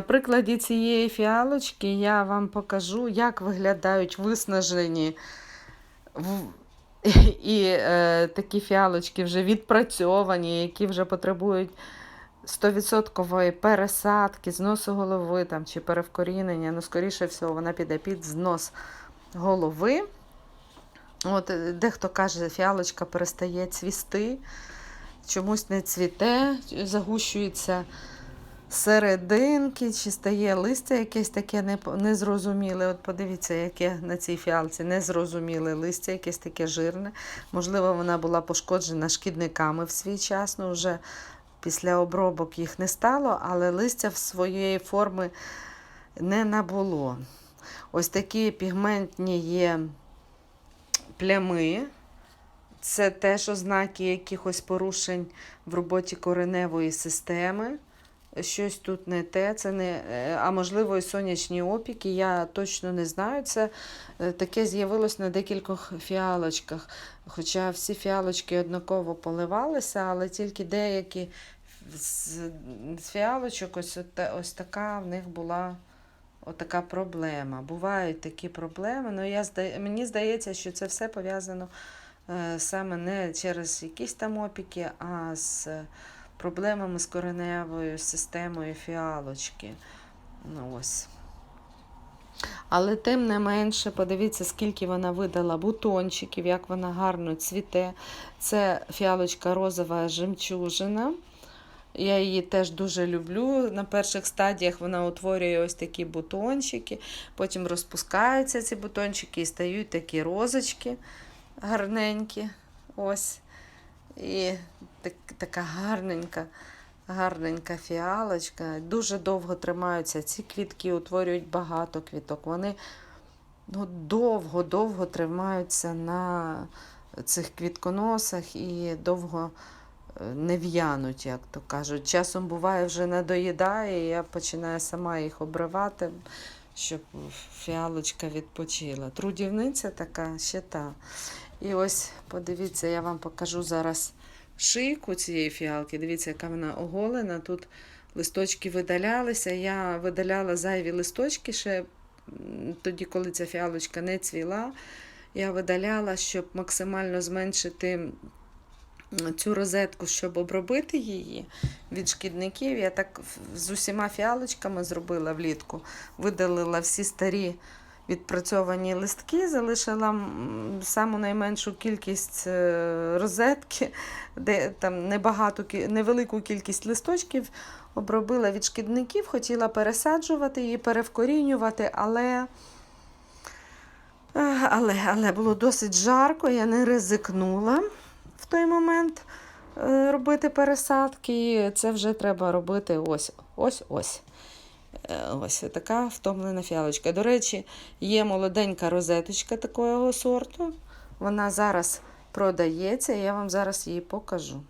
На прикладі цієї фіалочки я вам покажу, як виглядають виснажені і е, такі фіалочки вже відпрацьовані, які вже потребують 100% пересадки, зносу голови там, чи перевкорінення. Ну, скоріше всього, вона піде під знос голови. От, е, дехто каже, фіалочка перестає цвісти, чомусь не цвіте, загущується серединки, чи стає листя якесь таке незрозуміле. От подивіться, яке на цій фіалці незрозуміле листя, якесь таке жирне. Можливо, вона була пошкоджена шкідниками в свій час. Ну, вже після обробок їх не стало, але листя в своєї форми не набуло. Ось такі пігментні є плями. Це теж ознаки якихось порушень в роботі кореневої системи. Щось тут не те, це не, е, а можливо, і сонячні опіки. Я точно не знаю. Це е, таке з'явилось на декількох фіалочках. Хоча всі фіалочки однаково поливалися, але тільки деякі з, фіалочок, ось, ось така в них була отака проблема. Бувають такі проблеми. Ну, я, зда- мені здається, що це все пов'язано е, саме не через якісь там опіки, а з проблемами з кореневою системою фіалочки. Ну, ось. Але тим не менше, подивіться, скільки вона видала бутончиків, як вона гарно цвіте. Це фіалочка розова жемчужина. Я її теж дуже люблю. На перших стадіях вона утворює ось такі бутончики, потім розпускаються ці бутончики і стають такі розочки гарненькі. Ось. І так, така гарненька, гарненька фіалочка. Дуже довго тримаються. Ці квітки утворюють багато квіток. Вони ну, довго-довго тримаються на цих квітконосах і довго е, не в'януть, як то кажуть. Часом буває вже надоїдає, і я починаю сама їх обривати, щоб фіалочка відпочила. Трудівниця така ще та. І ось, подивіться, я вам покажу зараз шийку цієї фіалки. Дивіться, яка вона оголена. Тут листочки видалялися. Я видаляла зайві листочки ще тоді, коли ця фіалочка не цвіла. Я видаляла, щоб максимально зменшити цю розетку, щоб обробити її від шкідників. Я так з усіма фіалочками зробила влітку. Видалила всі старі відпрацьовані листки, залишила саму найменшу кількість е, розетки, де там небагато, невелику кількість листочків обробила від шкідників, хотіла пересаджувати її, перевкорінювати, але, але, але було досить жарко, я не ризикнула в той момент е, робити пересадки. Це вже треба робити ось, Е, Ось така втомлена фіалочка. До речі, є молоденька розеточка такого сорту. Вона зараз продається, і я вам зараз її покажу.